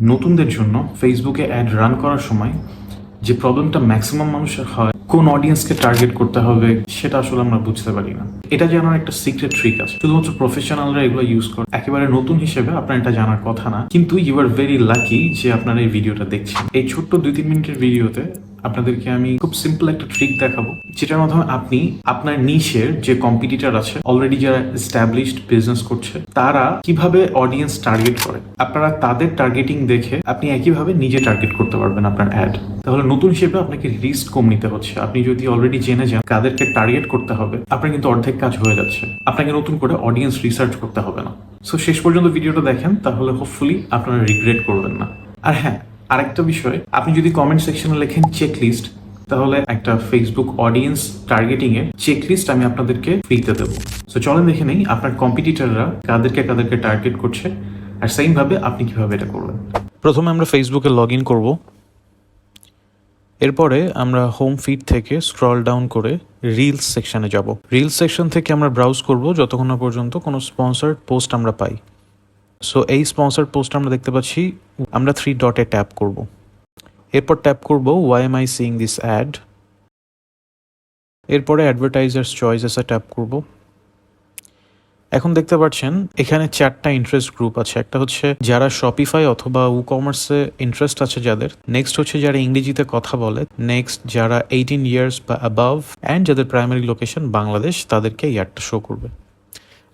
নতুনদের জন্য ফেসবুকে অ্যাড রান করার সময় যে প্রবলেমটা ম্যাক্সিমাম মানুষের হয়, কোন অডিয়েন্সকে টার্গেট করতে হবে, সেটা আসলে আমরা বুঝতে পারি না। এটা জানার একটা সিক্রেট ট্রিক আছে। শুধুমাত্র প্রফেশনালরা এগুলো ইউজ করে। একেবারে নতুন হিসেবে আপনার এটা জানার কথা না। কিন্তু ইউ আর ভেরি লাকি যে আপনার এই ভিডিওটা দেখছেন। এই ছোট্ট দুই তিন মিনিটের ভিডিওতে আপনাদেরকে আমি খুব সিম্পল একটা ট্রিক দেখাবো, যেটার মাধ্যমে আপনি আপনার নিশের যে কম্পিটিটর আছে অলরেডি যারা এস্টাবলিশড বিজনেস করছে, তারা কীভাবে অডিয়েন্স টার্গেট করে? আপনারা তাদের টার্গেটিং দেখে আপনি একইভাবে নিজে টার্গেট করতে পারবেন আপনার অ্যাড তাহলে নতুন হিসেবে আপনাকে রিস্ক কম নিতে হচ্ছে। আপনি যদি অলরেডি জেনে যান কাদেরকে টার্গেট করতে হবে, আপনার কিন্তু অর্ধেক কাজ হয়ে যাচ্ছে। আপনাকে নতুন করে অডিয়েন্স রিসার্চ করতে হবে না। সো শেষ পর্যন্ত ভিডিওটা দেখেন, তাহলে হোপফুলি আপনারা রিগ্রেট করবেন না। আর হ্যাঁ আরেকটা বিষয়, আপনি যদি কমেন্ট সেকশনে লেখেন চেক লিস্ট তাহলে একটা ফেসবুক অডিয়েন্স টার্গেটিং এর চেক লিস্ট আমি আপনাদেরকে ফ্রিতে দেবো। সো চলেন দেখে নেই আপনার কম্পিটিটররা কাদেরকে কাদেরকে টার্গেট করছে আর সেম ভাবে আপনি কীভাবে এটা করবেন প্রথমে আমরা ফেসবুকে লগ ইন করব। এরপরে আমরা হোম ফিড থেকে স্ক্রল ডাউন করে রিলস সেকশনে যাব। রিলস সেকশন থেকে আমরা ব্রাউজ করব যতক্ষণ না পর্যন্ত কোনো স্পন্সার্ড পোস্ট আমরা পাই। সো এই স্পন্সার্ড পোস্ট আমরা দেখতে পাচ্ছি, আমরা থ্রি ডটে ট্যাপ করব। এরপর ট্যাপ করব why am I seeing this ad এরপরে অ্যাডভার্টাইজার্স চয়েসেসে ট্যাপ করব। এখন দেখতে পাচ্ছেন, এখানে চারটা ইন্টারেস্ট গ্রুপ আছে। একটা হচ্ছে যারা শপিফাই অথবা উ কমার্সে ইন্টারেস্ট আছে যাদের নেক্সট হচ্ছে যারা ইংরেজিতে কথা বলে নেক্সট যারা এইটিন ইয়ার্স বা অ্যাবাভ অ্যান্ড যাদের প্রাইমারি লোকেশন বাংলাদেশ, তাদেরকে এই অ্যাডটা শো করবে।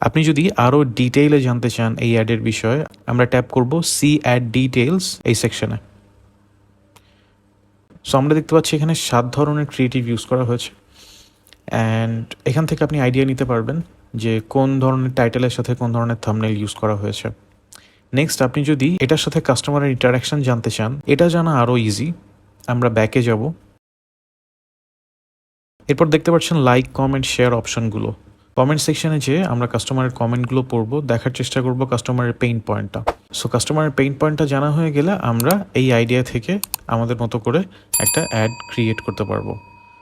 আপনি যদি আরও ডিটেইলে জানতে চান এই অ্যাডের বিষয়ে, আমরা ট্যাপ করব সি অ্যাড ডিটেলস এই সেকশনে সো আমরা দেখতে পাচ্ছি এখানে সাত ধরনের ক্রিয়েটিভ ইউজ করা হয়েছে। অ্যান্ড এখান থেকে আপনি আইডিয়া নিতে পারবেন যে কোন ধরনের টাইটেলের সাথে কোন ধরনের থামনেল ইউজ করা হয়েছে। নেক্সট আপনি যদি এটার সাথে কাস্টমারের ইন্টারাকশন জানতে চান, এটা জানা আরও ইজি আমরা ব্যাকে যাব। এরপর দেখতে পাচ্ছেন লাইক কমেন্ট শেয়ার অপশনগুলো কমেন্ট সেকশনে যেয়ে আমরা কাস্টমারের কমেন্টগুলো পড়ব, দেখার চেষ্টা করব কাস্টমারের পেইন পয়েন্টটা সো কাস্টমারের পেইন পয়েন্টটা জানা হয়ে গেলে আমরা এই আইডিয়া থেকে আমাদের মতো করে একটা অ্যাড ক্রিয়েট করতে পারব।